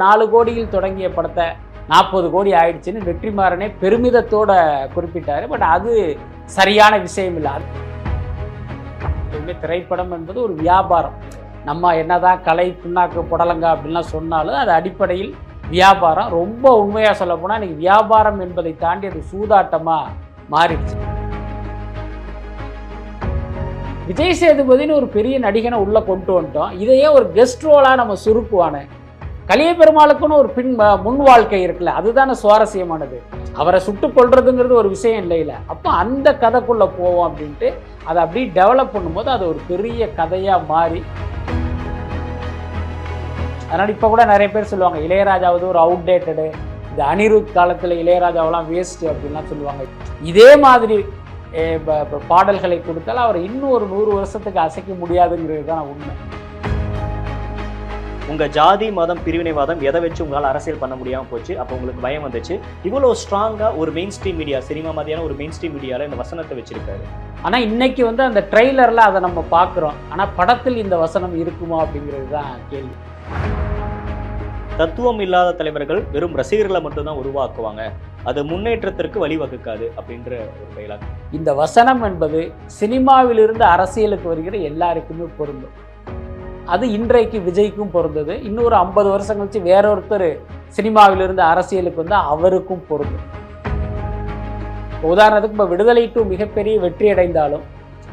நாலு கோடியில் தொடங்கிய படத்தை நாற்பது கோடி ஆயிடுச்சுன்னு வெற்றிமாறனே பெருமிதத்தோட குறிப்பிட்டார். பட் அது சரியான விஷயம் இல்லை. எப்பவுமே திரைப்படம் என்பது ஒரு வியாபாரம். நம்ம என்னதான் கலை புண்ணாக்கு புடலங்கா அப்படின்லாம் சொன்னாலும் அது அடிப்படையில் வியாபாரம். ரொம்ப உண்மையாக சொல்ல போனால் இன்னைக்கு வியாபாரம் என்பதை தாண்டி அது சூதாட்டமாக மாறிடுச்சு. விஜய் சேதுபதினு ஒரு பெரிய நடிகனை உள்ள கொண்டு வந்துட்டோம். இதையே ஒரு கெஸ்ட் ரோலாக நம்ம சுருக்குவானே. கலிய பெருமாளுக்குன்னு ஒரு பின் முன் வாழ்க்கை இருக்குல்ல அதுதானே சுவாரஸ்யமானது. அவரை சுட்டு கொள்றதுங்கிறது ஒரு விஷயம் இல்லையில அப்போ அந்த கதைக்குள்ள போவோம் அப்படின்ட்டு அதை அப்படியே டெவலப் பண்ணும்போது அது ஒரு பெரிய கதையாக மாறி. அதனால் இப்போ கூட நிறைய பேர் சொல்லுவாங்க இளையராஜாவது ஒரு அவுடேட்டடு இந்த அனிருத் காலத்தில் இளையராஜாவெல்லாம் வேஸ்ட்டு அப்படின்லாம் சொல்லுவாங்க. இதே மாதிரி பாடல்களை கொடுத்தால் அவர் இன்னும் ஒரு நூறு வருஷத்துக்கு அசைக்க முடியாதுங்கிறது தான் உண்மை. உங்க ஜாதி மதம் பிரிவினைவாதம் எதை வச்சு உங்களால் அரசியல் பண்ண முடியாம போச்சு? அப்போ உங்களுக்கு பயம் வந்துச்சு. இவ்வளவு ஸ்ட்ராங்கா ஒரு மெயின் ஸ்ட்ரீம் மீடியா சினிமா மாதிரியான ஒரு மெயின் ஸ்ட்ரீம் மீடியால இந்த வசனத்தை வச்சிருக்காரு. ஆனால் இன்னைக்கு வந்து அந்த ட்ரெய்லரில் அதை நம்ம பார்க்குறோம். ஆனால் படத்தில் இந்த வசனம் இருக்குமா அப்படிங்கிறது தான் கேள்வி. தத்துவம் இல்லாத தலைவர்கள் வெறும் ரசிகர்களை மட்டும்தான் உருவாக்குவாங்க. அது முன்னேற்றத்திற்கு வழிவகுக்காது அப்படின்ற ஒரு டைலாக் இந்த வசனம் என்பது சினிமாவிலிருந்து அரசியலுக்கு வருகிற எல்லாருக்குமே பொருந்தும். அது இன்றைக்கு விஜய்க்கும் பொருந்தது. இன்னொரு ஐம்பது வருஷம் கழிச்சு வேற ஒருத்தர் சினிமாவிலிருந்து அரசியலுக்கு வந்து அவருக்கும் பொருந்தும். உதாரணத்துக்கு இப்போ விடுதலை டூ மிகப்பெரிய வெற்றி அடைந்தாலும்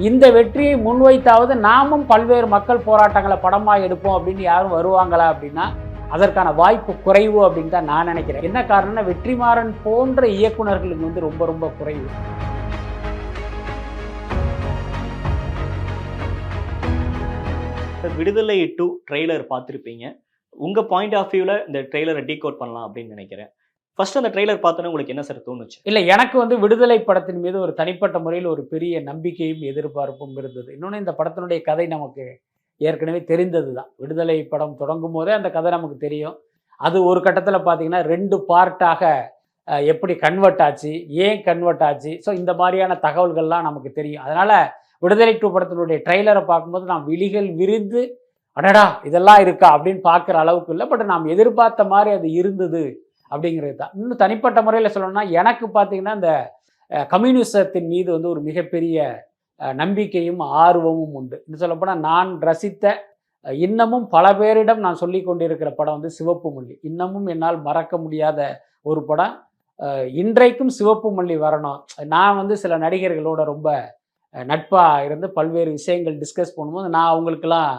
இந்த வெற்றியை முன்வைத்தாவது நாமும் பல்வேறு மக்கள் போராட்டங்களை படமாக எடுப்போம் அப்படின்னு யாரும் வருவாங்களா அப்படின்னா அதற்கான வாய்ப்பு குறைவு அப்படின்னு தான் நான் நினைக்கிறேன். என்ன காரணம்னா வெற்றிமாறன் போன்ற இயக்குனர்களுக்கு வந்து ரொம்ப ரொம்ப குறைவு. விடுதலை டூ ட்ரெய்லர் பார்த்துருப்பீங்க. உங்கள் பாயிண்ட் ஆஃப் வியூவில் இந்த ட்ரெய்லரை டீகோட் பண்ணலாம் அப்படின்னு நினைக்கிறேன். ஃபர்ஸ்ட் அந்த ட்ரெய்லர் பார்த்தோன்னே உங்களுக்கு என்ன சார் தோணுச்சு? இல்லை எனக்கு வந்து விடுதலை படத்தின் மீது ஒரு தனிப்பட்ட முறையில் ஒரு பெரிய நம்பிக்கையும் எதிர்பார்ப்பும் இருந்தது. இன்னொன்று இந்த படத்தினுடைய கதை நமக்கு ஏற்கனவே தெரிந்தது தான் விடுதலை படம் தொடங்கும் போதே அந்த கதை நமக்கு தெரியும். அது ஒரு கட்டத்தில் பார்த்தீங்கன்னா ரெண்டு பார்ட்டாக எப்படி கன்வெர்ட் ஆச்சு ஏன் கன்வெர்ட் ஆச்சு? ஸோ இந்த மாதிரியான தகவல்கள்லாம் நமக்கு தெரியும். அதனால் விடுதலை டூ படத்தினுடைய ட்ரெய்லரை பார்க்கும்போது நாம் விழிகள் விரிந்து அடடா இதெல்லாம் இருக்கா அப்படின்னு பார்க்குற அளவுக்கு இல்லை. பட் நாம் எதிர்பார்த்த மாதிரி அது இருந்தது அப்படிங்கிறது தான். இன்னும் தனிப்பட்ட முறையில் சொல்லணும்னா எனக்கு பார்த்தீங்கன்னா இந்த கம்யூனிசத்தின் மீது வந்து ஒரு மிகப்பெரிய நம்பிக்கையும் ஆர்வமும் உண்டு. இன்னும் சொல்லப்போனால் நான் ரசித்த இன்னமும் பல பேரிடம் நான் சொல்லி கொண்டிருக்கிற படம் வந்து சிவப்பு மல்லி இன்னமும் என்னால் மறக்க முடியாத ஒரு படம். இன்றைக்கும் சிவப்பு மல்லி வரணும். நான் வந்து சில நடிகர்களோட ரொம்ப நட்பாக இருந்து பல்வேறு விஷயங்கள் டிஸ்கஸ் பண்ணும்போது நான் அவங்களுக்கெல்லாம்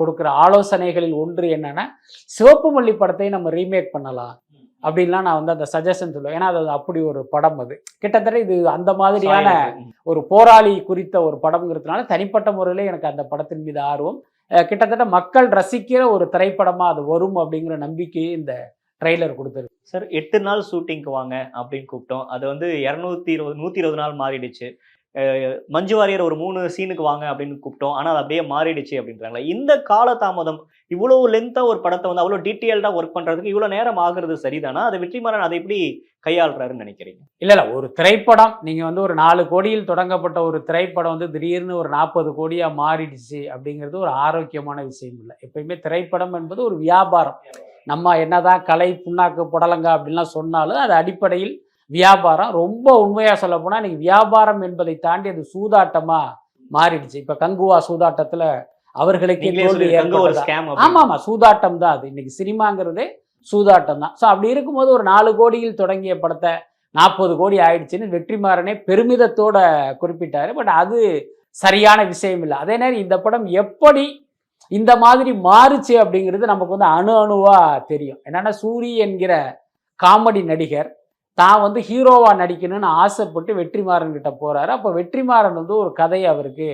கொடுக்குற ஆலோசனைகளில் ஒன்று என்னன்னா சிவப்பு மல்லி படத்தை நம்ம ரீமேக் பண்ணலாம் அப்படின்லாம் நான் வந்து அந்த சஜஷன் சொல்லுவேன். ஏன்னா அது அப்படி ஒரு படம் அது. கிட்டத்தட்ட இது அந்த மாதிரியான ஒரு போராளி குறித்த ஒரு படம்ங்கிறதுனால தனிப்பட்ட முறையில் எனக்கு அந்த படத்தின் மீது ஆர்வம். கிட்டத்தட்ட மக்கள் ரசிக்கிற ஒரு திரைப்படமாக அது வரும் அப்படிங்கிற நம்பிக்கையை இந்த ட்ரெய்லர் கொடுத்துருக்கு. சார் எட்டு நாள் ஷூட்டிங்க்கு வாங்க அப்படின்னு கூப்பிட்டோம். அது வந்து இரநூத்தி இருபது நூற்றி இருபது நாள் மாறிடுச்சு. மஞ்சு வாரியர் ஒரு மூணு சீனுக்கு வாங்க அப்படின்னு கூப்பிட்டோம். ஆனால் அது அப்படியே மாறிடுச்சு அப்படின்றாங்களா. இந்த காலதாமதம் இவ்வளோ லென்த்தாக ஒரு படத்தை வந்து அவ்வளோ டீட்டெயில்டாக ஒர்க் பண்ணுறதுக்கு இவ்வளோ நேரம் ஆகுறது சரிதானா? அதை வெற்றிமாறன் அதை எப்படி கையாளுறாருன்னு நினைக்கிறீங்க? இல்லை இல்லை. ஒரு திரைப்படம் நீங்கள் வந்து ஒரு நாலு கோடியில் தொடங்கப்பட்ட ஒரு திரைப்படம் வந்து திடீர்னு ஒரு நாற்பது கோடியாக மாறிடுச்சு அப்படிங்கிறது ஒரு ஆரோக்கியமான விஷயம் இல்லை. எப்பயுமே திரைப்படம் என்பது ஒரு வியாபாரம். நம்ம என்னதான் கலை புண்ணாக்கு புடலங்க அப்படின்லாம் சொன்னாலும் அது அடிப்படையில் வியாபாரம் ரொம்ப உண்மையாக சொல்ல போனால் இன்னைக்கு வியாபாரம் என்பதை தாண்டி அது சூதாட்டமாக மாறிடுச்சு. இப்போ கங்குவா சூதாட்டத்தில் அவர்களுக்கே தோல்வி ஆமாம் ஆமாம் சூதாட்டம் தான் அது. இன்னைக்கு சினிமாங்கிறதே சூதாட்டம் தான். ஸோ அப்படி இருக்கும்போது ஒரு நாலு கோடியில் தொடங்கிய படத்தை நாற்பது கோடி ஆயிடுச்சுன்னு வெற்றிமாறனே பெருமிதத்தோட குறிப்பிட்டாரு. பட் அது சரியான விஷயம் இல்லை. அதே நேரம் இந்த படம் எப்படி இந்த மாதிரி மாறுச்சு அப்படிங்கிறது நமக்கு வந்து அணு அணுவா தெரியும். என்னன்னா சூரி என்கிற காமெடி நடிகர் தான் வந்து ஹீரோவாக நடிக்கணும்னு ஆசைப்பட்டு வெற்றிமாறன் கிட்ட போகிறாரு அப்போ வெற்றிமாறன் வந்து ஒரு கதையை அவருக்கு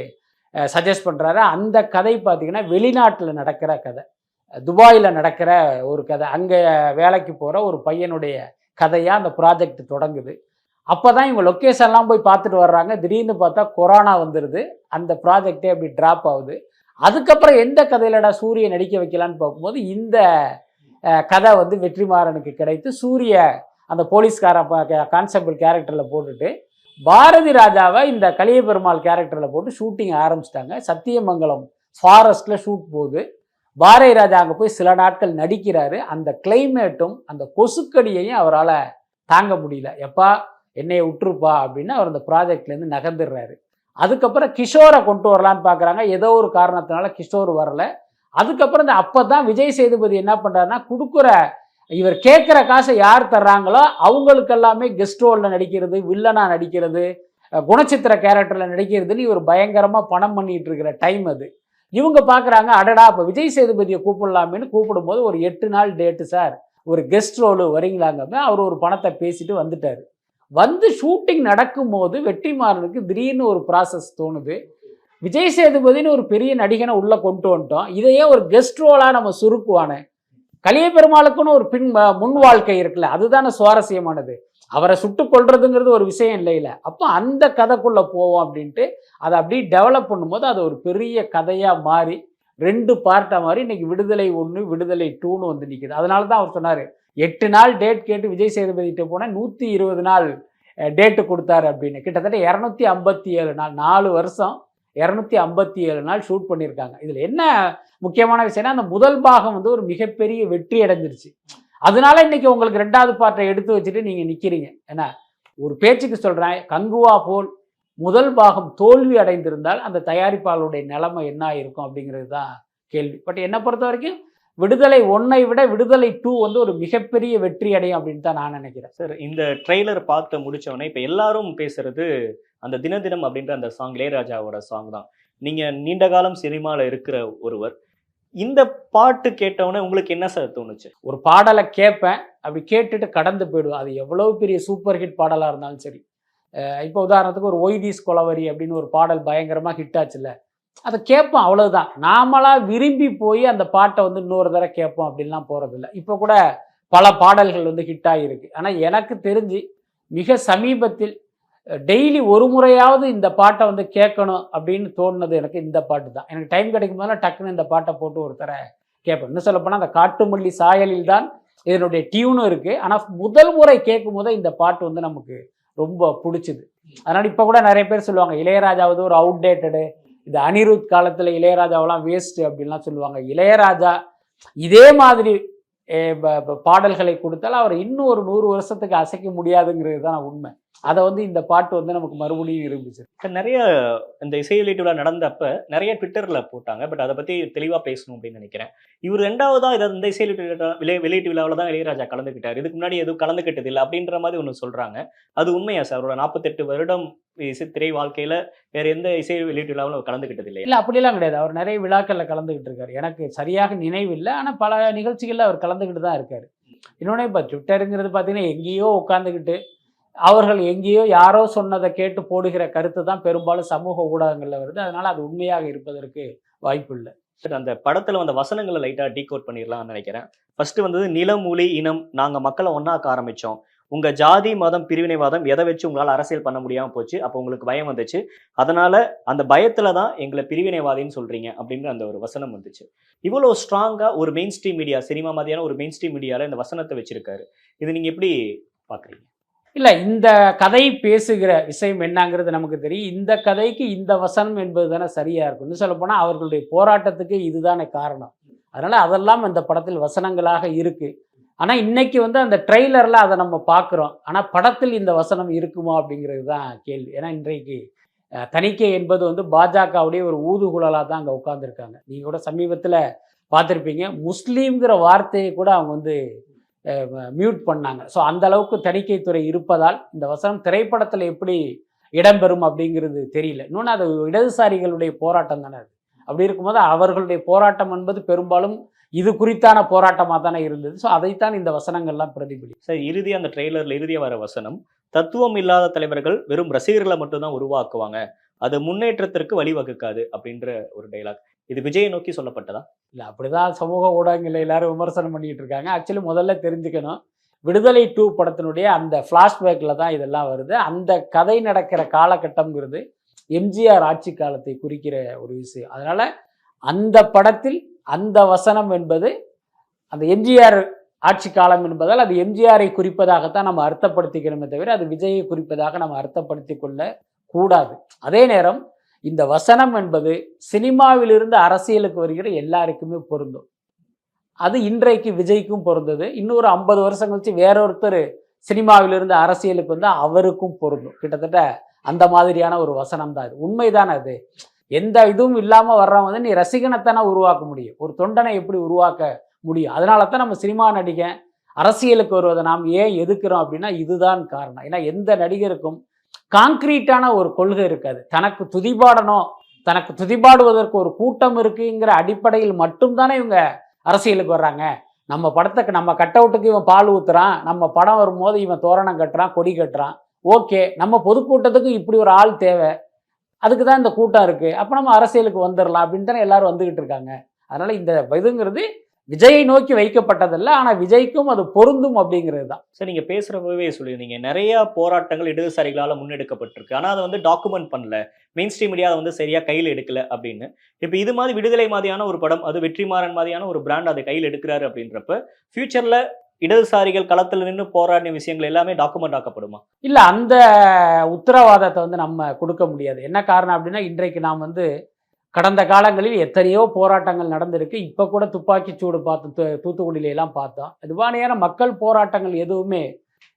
சஜஸ்ட் பண்ணுறாரு அந்த கதை பார்த்தீங்கன்னா வெளிநாட்டில் நடக்கிற கதை. துபாயில் நடக்கிற ஒரு கதை. அங்கே வேலைக்கு போகிற ஒரு பையனுடைய கதையாக அந்த ப்ராஜெக்ட் தொடங்குது. அப்போ தான் இவங்க லொக்கேஷன்லாம் போய் பார்த்துட்டு வர்றாங்க. திடீர்னு பார்த்தா கொரோனா வந்துடுது அந்த ப்ராஜெக்டே அப்படி ட்ராப் ஆகுது. அதுக்கப்புறம் எந்த கதையிலடா சூரிய நடிக்க வைக்கலான்னு பார்க்கும்போது இந்த கதை வந்து வெற்றிமாறனுக்கு கிடைத்து சூரிய அந்த போலீஸ்கார கான்ஸ்டபிள் கேரக்டரில் போட்டுட்டு பாரதி ராஜாவை இந்த கலிய பெருமாள் கேரக்டரில் போட்டு ஷூட்டிங் ஆரம்பிச்சிட்டாங்க. சத்தியமங்கலம் ஃபாரஸ்ட்டில் ஷூட் போகுது பாரதி ராஜா அங்கே போய் சில நாட்கள் நடிக்கிறாரு. அந்த கிளைமேட்டும் அந்த கொசுக்கடியையும் அவரால் தாங்க முடியல. எப்பா என்னைய விட்டுருப்பா அப்படின்னு அவர் அந்த ப்ராஜெக்ட்லேருந்து நகர்ந்துடுறாரு. அதுக்கப்புறம் கிஷோரை கொண்டு வரலான்னு பார்க்குறாங்க ஏதோ ஒரு காரணத்தினால கிஷோர் வரல. அதுக்கப்புறம் இந்த அப்போ தான் விஜய் சேதுபதி என்ன பண்ணுறாருன்னா கொடுக்குற இவர் கேட்குற காசை யார் தர்றாங்களோ அவங்களுக்கு எல்லாமே கெஸ்ட் ரோலில் நடிக்கிறது வில்லனாக நடிக்கிறது குணச்சித்திர கேரக்டரில் நடிக்கிறதுன்னு இவர் பயங்கரமாக பணம் பண்ணிட்டு இருக்கிற டைம் அது. இவங்க பார்க்குறாங்க அடடா இப்போ விஜய் சேதுபதியை கூப்பிடலாமேன்னு கூப்பிடும்போது ஒரு எட்டு நாள் டேட்டு சார் ஒரு கெஸ்ட் ரோலு வரீங்களாங்க அவர் ஒரு பணத்தை பேசிட்டு வந்துட்டார். வந்து ஷூட்டிங் நடக்கும்போது வெற்றிமாறனுக்கு திடீர்னு ஒரு ப்ராசஸ் தோணுது. விஜய் சேதுபதினு ஒரு பெரிய நடிகனை உள்ளே கொண்டு வந்துட்டோம். இதையே ஒரு கெஸ்ட் ரோலாக நம்ம சுருக்குவானே. கலிய பெருமாளுக்குன்னு ஒரு பின் முன் வாழ்க்கை இருக்குல்ல அதுதானே சுவாரஸ்யமானது. அவரை சுட்டு கொள்றதுங்கிறது ஒரு விஷயம் இல்லைல்ல அப்போ அந்த கதைக்குள்ளே போவோம் அப்படின்ட்டு அதை அப்படியே டெவலப் பண்ணும்போது அது ஒரு பெரிய கதையாக மாறி ரெண்டு பார்ட்டாக மாதிரி இன்னைக்கு விடுதலை ஒன்று விடுதலை டூன்னு வந்து நிற்கிது அதனால தான் அவர் சொன்னார் எட்டு நாள் டேட் கேட்டு விஜய் சேதுபதிகிட்ட போனால் நூற்றி இருபது நாள் டேட்டு கொடுத்தாரு அப்படின்னு. கிட்டத்தட்ட இரநூத்தி ஐம்பத்தி ஏழு நாள் நாலு வருஷம் இரநூத்தி ஐம்பத்தி ஏழு நாள் ஷூட் பண்ணியிருக்காங்க. இதில் என்ன முக்கியமான விஷயம்னா அந்த முதல் பாகம் வந்து ஒரு மிகப்பெரிய வெற்றி அடைஞ்சிருச்சு. அதனால இன்னைக்கு உங்களுக்கு ரெண்டாவது பாட்டை எடுத்து வச்சுட்டு நீங்கள் நிற்கிறீங்க ஏன்னா ஒரு பேச்சுக்கு சொல்கிறேன் கங்குவா போல் முதல் பாகம் தோல்வி அடைந்திருந்தால் அந்த தயாரிப்பாளருடைய நிலைமை என்ன இருக்கும் அப்படிங்கிறது தான் கேள்வி. பட் என்னை பொறுத்த வரைக்கும் விடுதலை ஒன்னை விட விடுதலை டூ வந்து ஒரு மிகப்பெரிய வெற்றி அடையும் அப்படின்னு தான் நான் நினைக்கிறேன். சார் இந்த ட்ரெய்லர் பார்த்து முடித்தவொடனே இப்போ எல்லாரும் பேசுறது அந்த தின தினம் அப்படின்ற அந்த சாங் இளையராஜாவோட சாங் தான். நீங்கள் நீண்ட காலம் சினிமாவில் இருக்கிற ஒருவர் இந்த பாட்டு கேட்டவுடனே உங்களுக்கு என்ன சார் தோணுச்சு? ஒரு பாடலை கேட்பேன் அப்படி கேட்டுட்டு கடந்து போயிடுவேன். அது எவ்வளோ பெரிய சூப்பர் ஹிட் பாடலாக இருந்தாலும் சரி. இப்போ உதாரணத்துக்கு ஒரு ஒய்தீஸ் கொலவரி அப்படின்னு ஒரு பாடல் பயங்கரமாக ஹிட் ஆச்சுல்ல அதை கேட்போம் அவ்வளோதான் நாமளாக விரும்பி போய் அந்த பாட்டை வந்து இன்னொரு தடவை கேட்போம் அப்படின்லாம் போகிறதில்ல இப்போ கூட பல பாடல்கள் வந்து ஹிட் ஆகியிருக்கு ஆனால் எனக்கு தெரிஞ்சு மிக சமீபத்தில் டெய்லி ஒரு முறையாவது இந்த பாட்டை வந்து கேட்கணும் அப்படின்னு தோணுனது எனக்கு இந்த பாட்டு தான். எனக்கு டைம் கிடைக்கும் போதெல்லாம் டக்குன்னு இந்த பாட்டை போட்டு ஒருத்தரை கேட்பேன். இன்னும் சொல்லப்போனால் அந்த காட்டுமல்லி சாயலில் தான் இதனுடைய டியூனும் இருக்குது ஆனால் முதல் முறை கேட்கும் போதே இந்த பாட்டு வந்து நமக்கு ரொம்ப பிடிச்சிது. அதனால் இப்போ கூட நிறைய பேர் சொல்லுவாங்க இளையராஜா வந்து ஒரு அவுடேட்டடு இது அனிருத் காலத்தில் இளையராஜாவெல்லாம் வேஸ்ட்டு அப்படின்லாம் சொல்லுவாங்க. இளையராஜா இதே மாதிரி பாடல்களை கொடுத்தால் அவர் இன்னும் ஒரு நூறு வருஷத்துக்கு அசைக்க முடியாதுங்கிறது தான் உண்மை. அதை வந்து இந்த பாட்டு வந்து நமக்கு மறுபடியும் இருந்துச்சு. நிறைய இந்த இசை வெளியீட்டு நடந்தப்ப நிறைய ட்விட்டரில் போட்டாங்க. பட் அதை பற்றி தெளிவாக பேசணும் அப்படின்னு நினைக்கிறேன். இவர் ரெண்டாவதா இதை இந்த இசை வெளியீட்டு விலை- வெளியீட்டு விழாவில் தான் இளையராஜா கலந்துக்கிட்டார் இதுக்கு முன்னாடி எதுவும் கலந்துக்கிட்டது இல்லை அப்படின்ற மாதிரி ஒன்று சொல்கிறாங்க அது உண்மையா சார்? அவரோட நாற்பத்தெட்டு வருடம் இசை திரை வாழ்க்கையில வேற எந்த இசை வெளியீட்டு விழாவில் அவர் கலந்துக்கிட்டது இல்லையா? இல்லை அப்படிலாம் கிடையாது. அவர் நிறைய விழாக்களில் கலந்துக்கிட்டு இருக்காரு. எனக்கு சரியாக நினைவில்லை ஆனால் பல நிகழ்ச்சிகளில் அவர் கலந்துக்கிட்டு தான் இருக்காரு. இன்னொன்று இப்போ ட்விட்டருங்கிறது பார்த்தீங்கன்னா எங்கேயோ உட்காந்துக்கிட்டு அவர்கள் எங்கேயோ யாரோ சொன்னதை கேட்டு போடுகிற கருத்து தான் பெரும்பாலும் சமூக ஊடகங்களில் வருது. அதனால் அது உண்மையாக இருப்பதற்கு வாய்ப்பு இல்லை. சார் அந்த படத்துல வந்த வசனங்களை லைட்டா டீகோட் பண்ணிடலாம்னு நினைக்கிறேன். ஃபர்ஸ்ட் வந்தது நிலம் மொழி இனம் நாங்க மக்களை ஒண்ணாக்க ஆரம்பிச்சோம். உங்க ஜாதி மதம் பிரிவினைவாதம் எதை வச்சு உங்களால் அரசியல் பண்ண முடியாம போச்சு? அப்போ உங்களுக்கு பயம் வந்துச்சு. அதனால அந்த பயத்துல தான் எங்களை பிரிவினைவாதின்னு சொல்றீங்க அப்படின்ற அந்த ஒரு வசனம் வந்துச்சு. இவ்வளவு ஸ்ட்ராங்கா ஒரு மெயின் ஸ்ட்ரீம் மீடியா சினிமா மாதிரியான ஒரு மெயின் ஸ்ட்ரீம் மீடியால இந்த வசனத்தை வச்சிருக்காரு. இது நீங்க எப்படி பாக்குறீங்க? இல்லை இந்த கதை பேசுகிற விஷயம் என்னங்கிறது நமக்கு தெரியும். இந்த கதைக்கு இந்த வசனம் என்பது தானே சரியாக இருக்கும் இன்னும் சொல்லப்போனால் அவர்களுடைய போராட்டத்துக்கு இதுதானே காரணம். அதனால் அதெல்லாம் இந்த படத்தில் வசனங்களாக இருக்குது ஆனால் இன்னைக்கு வந்து அந்த ட்ரெய்லரில் அதை நம்ம பார்க்குறோம் ஆனால் படத்தில் இந்த வசனம் இருக்குமா அப்படிங்கிறது தான் கேள்வி. ஏன்னா இன்றைக்கு தணிக்கை என்பது வந்து பாஜகவுடைய ஒரு ஊதுகுழலாக தான் அங்கே உட்காந்துருக்காங்க நீங்கள் கூட சமீபத்தில் பார்த்துருப்பீங்க. முஸ்லீம்ங்கிற வார்த்தையை கூட அவங்க வந்து மியூட் பண்ணாங்க. ஸோ அந்த அளவுக்கு தணிக்கைத்துறை இருப்பதால் இந்த வசனம் திரைப்படத்தில் எப்படி இடம்பெறும் அப்படிங்கிறது தெரியல. இன்னொன்று அது இடதுசாரிகளுடைய போராட்டம் தானே அது. அப்படி இருக்கும்போது அவர்களுடைய போராட்டம் என்பது பெரும்பாலும் இது குறித்தான போராட்டமாக தானே இருந்தது. ஸோ அதைத்தான் இந்த வசனங்கள்லாம் பிரதிபலி சார் இறுதியா அந்த ட்ரெய்லர்ல இறுதியா வர வசனம் தத்துவம் இல்லாத தலைவர்கள் வெறும் ரசிகர்களை மட்டும்தான் உருவாக்குவாங்க. அது முன்னேற்றத்திற்கு வழிவகுக்காது அப்படின்ற ஒரு டைலாக் இது விஜயை நோக்கி சொல்லப்பட்டதா? இல்லை அப்படிதான் சமூக ஊடகங்களில் எல்லாரும் விமர்சனம் பண்ணிட்டு இருக்காங்க. ஆக்சுவலி முதல்ல தெரிஞ்சுக்கணும். விடுதலை டூ படத்தினுடைய அந்த ஃப்ளாஷ்பேக்கில் தான் இதெல்லாம் வருது. அந்த கதை நடக்கிற காலகட்டம்ங்கிறது எம்ஜிஆர் ஆட்சி காலத்தை குறிக்கிற ஒரு விஷயம் அதனால் அந்த படத்தில் அந்த வசனம் என்பது அந்த எம்ஜிஆர் ஆட்சி காலம் என்பதால் அது எம்ஜிஆரை குறிப்பதாகத்தான் நம்ம அர்த்தப்படுத்திக்கணுமே தவிர அது விஜயை குறிப்பதாக நம்ம அர்த்தப்படுத்தி கொள்ள கூடாது. அதே நேரம் இந்த வசனம் என்பது சினிமாவிலிருந்து அரசியலுக்கு வருகிற எல்லாருக்குமே பொருந்தும். அது இன்றைக்கு விஜய்க்கும் பொருந்தது. இன்னொரு ஐம்பது வருஷம் கழிச்சு வேறொருத்தர் சினிமாவிலிருந்து அரசியலுக்கு வந்தால் அவருக்கும் பொருந்தும். கிட்டத்தட்ட அந்த மாதிரியான ஒரு வசனம் தான் இது. உண்மைதான் அது? எந்த இதுவும் இல்லாமல் வர்றவங்க வந்து நீ ரசிகனைத்தானே உருவாக்க முடியும். ஒரு தொண்டனை எப்படி உருவாக்க முடியும்? அதனால தான் நம்ம சினிமா நடிகன் அரசியலுக்கு வருவதை நாம் ஏன் எதுக்குறோம் அப்படின்னா இதுதான் காரணம். ஏன்னா எந்த நடிகருக்கும் காங்கிரீட்டான ஒரு கொள்கை இருக்காது. தனக்கு துதிபாடணும் தனக்கு துதிபாடுவதற்கு ஒரு கூட்டம் இருக்குங்கிற அடிப்படையில் மட்டும்தானே இவங்க அரசியலுக்கு வர்றாங்க. நம்ம படத்துக்கு நம்ம கட் அவுட்டுக்கு இவன் பால் ஊத்துறான் நம்ம படம் வரும்போது இவன் தோரணம் கட்டுறான் கொடி கட்டுறான். ஓகே நம்ம பொதுக்கூட்டத்துக்கு இப்படி ஒரு ஆள் தேவை. அதுக்கு தான் இந்த கூட்டம் இருக்குது அப்போ நம்ம அரசியலுக்கு வந்துடலாம் அப்படின்னு தானே எல்லாரும் வந்துக்கிட்டு இருக்காங்க. அதனால் இந்த இதுங்கிறது விஜயை நோக்கி வைக்கப்பட்டதல்ல ஆனால் விஜய்க்கும் அது பொருந்தும் அப்படிங்கிறது தான். சார் நீங்கள் பேசுகிறப்பவே சொல்லியிருந்தீங்க. நிறைய போராட்டங்கள் இடதுசாரிகளால் முன்னெடுக்கப்பட்டிருக்கு. ஆனால் அதை வந்து டாக்குமெண்ட் பண்ணல. மெயின் ஸ்ட்ரீம் மீடியா அதை வந்து சரியாக கையில் எடுக்கல அப்படின்னு. இப்போ இது மாதிரி விடுதலை மாதிரியான ஒரு படம் அது வெற்றிமாறன் மாதிரியான ஒரு பிராண்ட் அதை கையில் எடுக்கிறாரு அப்படின்றப்ப ஃப்யூச்சரில் இடதுசாரிகள் களத்தில் நின்று போராடின விஷயங்கள் எல்லாமே டாக்குமெண்ட் ஆக்கப்படுமா? இல்லை அந்த உத்தரவாதத்தை வந்து நம்ம கொடுக்க முடியாது. என்ன காரணம் அப்படின்னா இன்றைக்கு நாம் வந்து கடந்த காலங்களில் எத்தனையோ போராட்டங்கள் நடந்திருக்கு. இப்போ கூட துப்பாக்கி சூடு பார்த்து தூத்துக்குடியில எல்லாம் பார்த்தோம். இது மக்கள் போராட்டங்கள் எதுவுமே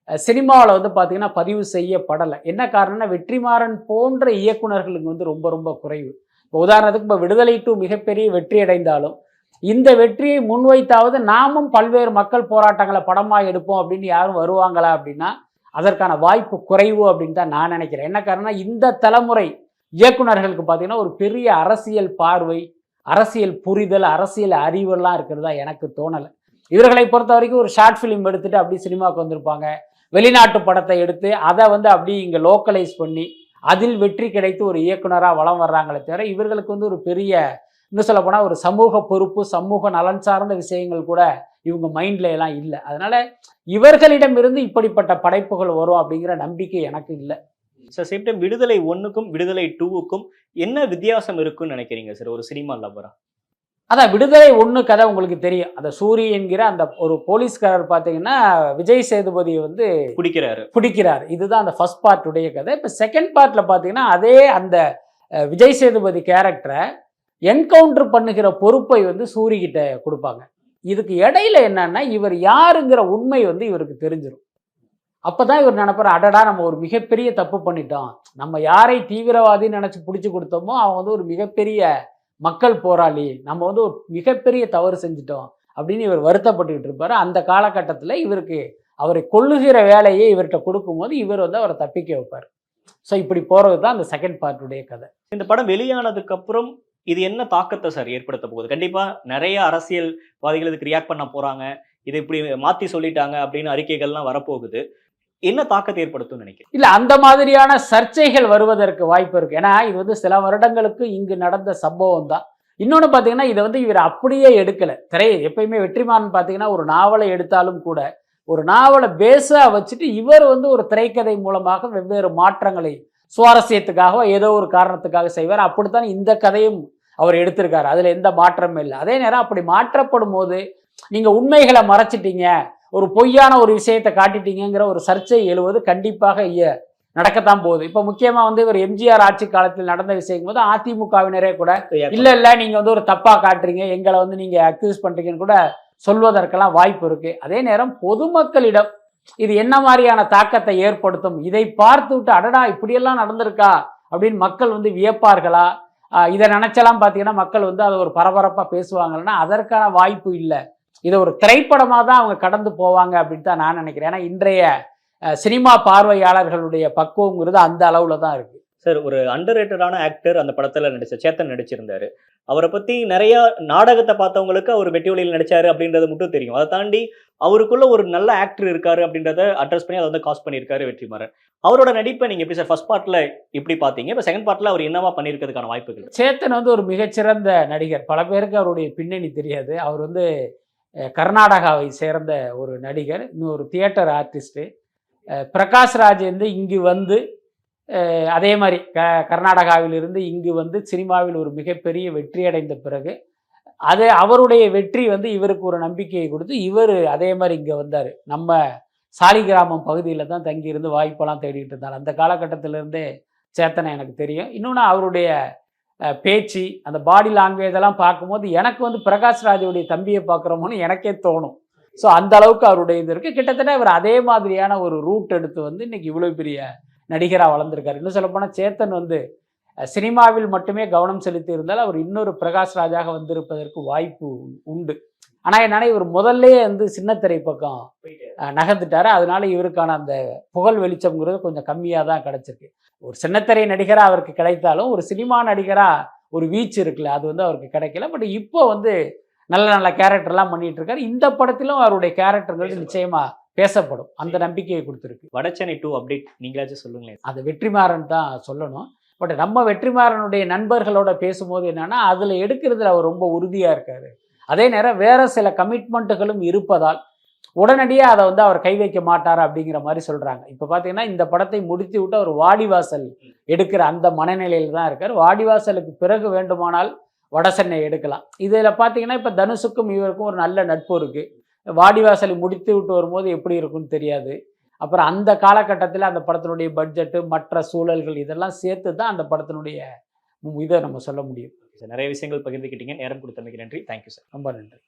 சினிமாவில் வந்து பார்த்தீங்கன்னா பதிவு செய்யப்படலை. என்ன காரணம்னா வெற்றிமாறன் போன்ற இயக்குனர்களுக்கு வந்து ரொம்ப ரொம்ப குறைவு. இப்போ உதாரணத்துக்கு இப்போ விடுதலை டூ மிகப்பெரிய வெற்றி அடைந்தாலும் இந்த வெற்றியை முன்வைத்தாவது நாமும் பல்வேறு மக்கள் போராட்டங்களை படமாக எடுப்போம் அப்படின்னு யாரும் வருவாங்களா அப்படின்னா அதற்கான வாய்ப்பு குறைவு அப்படின்னு தான் நான் நினைக்கிறேன். என்ன காரணம் இந்த தலைமுறை இயக்குனர்களுக்கு பார்த்தீங்கன்னா ஒரு பெரிய அரசியல் பார்வை அரசியல் புரிதல் அரசியல் அறிவெல்லாம் இருக்கிறதா எனக்கு தோணலை. இவர்களை பொறுத்த வரைக்கும் ஒரு ஷார்ட் ஃபிலிம் எடுத்துட்டு அப்படி சினிமாவுக்கு வந்திருப்பாங்க. வெளிநாட்டு படத்தை எடுத்து அதை வந்து அப்படி இங்கே லோக்கலைஸ் பண்ணி அதில் வெற்றி கிடைத்து ஒரு இயக்குனராக வளம் வர்றாங்களே தவிர இவர்களுக்கு வந்து ஒரு பெரிய இன்னும் சொல்ல போனால் ஒரு சமூக பொறுப்பு சமூக நலன் சார்ந்த விஷயங்கள் கூட இவங்க மைண்ட்ல எல்லாம் இல்லை. அதனால இவர்களிடமிருந்து இப்படிப்பட்ட படைப்புகள் வரும் அப்படிங்கிற நம்பிக்கை எனக்கு இல்லை. சார் சேம் டைம் விடுதலை ஒன்னுக்கும் விடுதலை டூவுக்கும் என்ன வித்தியாசம் இருக்குன்னு நினைக்கிறீங்க சார் ஒரு சினிமா லவ்வரா? அதான் விடுதலை ஒன்று கதை உங்களுக்கு தெரியும். அந்த சூரி என்கிற அந்த ஒரு போலீஸ்காரர் பார்த்தீங்கன்னா விஜய் சேதுபதியை வந்து பிடிக்கிறாரு. பிடிக்கிறார். இதுதான் அந்த ஃபர்ஸ்ட் பார்ட் உடைய கதை. இப்போ செகண்ட் பார்ட்டில் பார்த்தீங்கன்னா அதே அந்த விஜய் சேதுபதி கேரக்டரை என்கவுண்டர் பண்ணுகிற பொறுப்பை வந்து சூரிகிட்ட கொடுப்பாங்க. இதுக்கு இடையில என்னன்னா இவர் யாருங்கிற உண்மை வந்து இவருக்கு தெரிஞ்சிடும் அப்பதான் இவர் நினைப்பாரு அடடா நம்ம ஒரு மிகப்பெரிய தப்பு பண்ணிட்டோம். நம்ம யாரை தீவிரவாதின்னு நினைச்சு பிடிச்சி கொடுத்தோமோ அவன் வந்து ஒரு மிகப்பெரிய மக்கள் போராளி. நம்ம வந்து ஒரு மிகப்பெரிய தவறு செஞ்சிட்டோம் அப்படின்னு இவர் வருத்தப்பட்டுக்கிட்டு இருப்பாரு. அந்த காலகட்டத்தில் இவருக்கு அவரை கொள்ளுகிற வேலையை இவர்கிட்ட கொடுக்கும்போது இவர் வந்து அவரை தப்பிக்க வைப்பார். ஸோ இப்படி போகிறது தான் அந்த செகண்ட் பார்ட்டுடைய கதை. இந்த படம் வெளியானதுக்கு அப்புறம் இது என்ன தாக்கத்தை சார் ஏற்படுத்த போகுது? கண்டிப்பாக நிறைய அரசியல்வாதிகள் இதுக்கு ரியாக்ட் பண்ண போகிறாங்க இதை இப்படி மாற்றி சொல்லிட்டாங்க அப்படின்னு அறிக்கைகள்லாம் வரப்போகுது. என்ன தாக்கத்தை ஏற்படுத்தும் நினைக்கிறேன் இல்லை அந்த மாதிரியான சர்ச்சைகள் வருவதற்கு வாய்ப்பு இருக்கு. ஏன்னா இது வந்து சில வருடங்களுக்கு இங்கு நடந்த சம்பவம் தான் இன்னொன்று பார்த்தீங்கன்னா இதை வந்து இவர் அப்படியே எடுக்கலை. திரை எப்பயுமே வெற்றிமாறன் பார்த்தீங்கன்னா ஒரு நாவலை எடுத்தாலும் கூட ஒரு நாவலை பேஸாக வச்சுட்டு இவர் வந்து ஒரு திரைக்கதை மூலமாக வெவ்வேறு மாற்றங்களை சுவாரஸ்யத்துக்காக ஏதோ ஒரு காரணத்துக்காக செய்வார். அப்படித்தான் இந்த கதையும் அவர் எடுத்திருக்காரு. அதில் எந்த மாற்றமும் இல்லை. அதே நேரம் அப்படி மாற்றப்படும் போது நீங்கள் உண்மைகளை மறைச்சிட்டீங்க. ஒரு பொய்யான ஒரு விஷயத்தை காட்டிட்டீங்கிற ஒரு சர்ச்சை எழுவது கண்டிப்பாக இய- நடக்கத்தான் போகுது. இப்போ முக்கியமாக வந்து இவர் எம்ஜிஆர் ஆட்சி காலத்தில் நடந்த விஷயம் போது அதிமுகவினரே கூட இல்ல இல்ல நீங்க வந்து ஒரு தப்பா காட்டுறீங்க. எங்களை வந்து நீங்க அக்யூஸ் பண்றீங்கன்னு கூட சொல்வதற்கெல்லாம் வாய்ப்பு இருக்கு. அதே நேரம் பொதுமக்களிடம் இது என்ன மாதிரியான தாக்கத்தை ஏற்படுத்தும்? இதை பார்த்து விட்டு அடடா இப்படியெல்லாம் நடந்திருக்கா? அப்படின்னு மக்கள் வந்து வியப்பார்களா? இதை நினைச்செல்லாம் பார்த்தீங்கன்னா மக்கள் வந்து அதை ஒரு பரபரப்பாக பேசுவாங்கன்னா அதற்கான வாய்ப்பு இல்லை. இதை ஒரு திரைப்படமாக தான் அவங்க கடந்து போவாங்க அப்படின்னு தான் நான் நினைக்கிறேன். ஏன்னா இன்றைய சினிமா பார்வையாளர்களுடைய பக்குவங்கிறது அந்த அளவில் தான் இருக்குது சார் ஒரு அண்டர் ஆக்டர் அந்த படத்தில் நடிச்ச சேத்தன் நடிச்சிருந்தாரு. அவரை பற்றி நிறைய நாடகத்தை பார்த்தவங்களுக்கு அவர் வெட்டி ஒளியில் நடிச்சாரு அப்படின்றது மட்டும் தெரியும். அதை தாண்டி அவருக்குள்ள ஒரு நல்ல ஆக்டர் இருக்காரு அப்படின்றத அட்ரஸ் பண்ணி அதை வந்து காஸ்ட் பண்ணியிருக்காரு வெற்றிமாறன். அவரோட நடிப்பை நீங்கள் எப்படி சார் ஃபர்ஸ்ட் பார்ட்டில் இப்படி பார்த்தீங்க? இப்போ செகண்ட் பார்ட்டில் அவர் என்னவா பண்ணியிருக்கிறதுக்கான வாய்ப்புகள்? சேத்தன் வந்து ஒரு மிகச்சிறந்த நடிகர். பல பேருக்கு அவருடைய பின்னணி தெரியாது. அவர் வந்து கர்நாடகாவை சேர்ந்த ஒரு நடிகர். இன்னும் ஒரு தியேட்டர் ஆர்டிஸ்ட்டு பிரகாஷ் ராஜ் வந்து இங்கு வந்து அதே மாதிரி க கர்நாடகாவிலிருந்து இங்கு வந்து சினிமாவில் ஒரு மிகப்பெரிய வெற்றி அடைந்த பிறகு அது அவருடைய வெற்றி வந்து இவருக்கு ஒரு நம்பிக்கையை கொடுத்து இவர் அதே மாதிரி இங்கே வந்தார். நம்ம சாலிகிராமம் பகுதியில் தான் தங்கியிருந்து வாய்ப்பெல்லாம் தேடிக்கிட்டு இருந்தார். அந்த காலகட்டத்திலிருந்தே சேத்தனை எனக்கு தெரியும். இன்னொன்று அவருடைய பேச்சு அந்த பாடி லாங்குவேஜ் எல்லாம் பார்க்கும்போது எனக்கு வந்து பிரகாஷ் ராஜுடைய தம்பியை பார்க்குறோமோன்னு எனக்கே தோணும். ஸோ அந்த அளவுக்கு அவருடைய இது இருக்குது கிட்டத்தட்ட அவர் அதே மாதிரியான ஒரு ரூட் எடுத்து வந்து இன்னைக்கு இவ்வளோ பெரிய நடிகராக வளர்ந்துருக்காரு. இன்னும் சொல்லப்போனால் சேத்தன் வந்து சினிமாவில் மட்டுமே கவனம் செலுத்தி இருந்தால் அவர் இன்னொரு பிரகாஷ் ராஜாக வந்திருப்பதற்கு வாய்ப்பு உண்டு. ஆனால் என்னன்னா இவர் முதல்லயே வந்து சின்னத்திரை பக்கம் நகர்ந்துட்டாரு. அதனால இவருக்கான அந்த புகழ் வெளிச்சம்ங்கிறது கொஞ்சம் கம்மியாக தான் கிடைச்சிருக்கு. ஒரு சின்னத்திரை நடிகராக அவருக்கு கிடைத்தாலும் ஒரு சினிமா நடிகராக ஒரு வீச்சு இருக்குல்ல அது வந்து அவருக்கு கிடைக்கல. பட் இப்போ வந்து நல்ல நல்ல கேரக்டர்லாம் பண்ணிட்டு இருக்காரு. இந்த படத்திலும் அவருடைய கேரக்டர்கள் நிச்சயமா பேசப்படும். அந்த நம்பிக்கையை கொடுத்துருக்கு. வடச்சென்னை டூ அப்டேட் நீங்களாச்சும் சொல்லுங்களேன். அது வெற்றிமாறன் தான் சொல்லணும். பட் நம்ம வெற்றிமாறனுடைய நண்பர்களோட பேசும்போது என்னன்னா அதில் எடுக்கிறதுல அவர் ரொம்ப உறுதியாக இருக்காரு. அதே நேரம் வேற சில கமிட்மெண்ட்டுகளும் இருப்பதால் உடனடியாக அதை வந்து அவர் கை வைக்க மாட்டார் அப்படிங்கிற மாதிரி சொல்கிறாங்க இப்போ பார்த்தீங்கன்னா இந்த படத்தை முடித்து விட்டு அவர் வாடிவாசல் எடுக்கிற அந்த மனநிலையில் தான் இருக்கார். வாடிவாசலுக்கு பிறகு வேண்டுமானால் வடசென்னை எடுக்கலாம். இதில் பார்த்தீங்கன்னா இப்போ தனுஷுக்கும் இவருக்கும் ஒரு நல்ல நட்பு இருக்குது வாடிவாசலை முடித்து விட்டு வரும்போது எப்படி இருக்கும்னு தெரியாது. அப்புறம் அந்த காலகட்டத்தில் அந்த படத்தினுடைய பட்ஜெட்டு மற்ற சூழல்கள் இதெல்லாம் சேர்த்து தான் அந்த படத்தினுடைய இதை நம்ம சொல்ல முடியும். நிறைய விஷயங்கள் பகிர்ந்துக்கிட்டீங்க நேரம் கொடுத்தமைக்கு நன்றி. தேங்க்யூ சார் ரொம்ப நன்றி.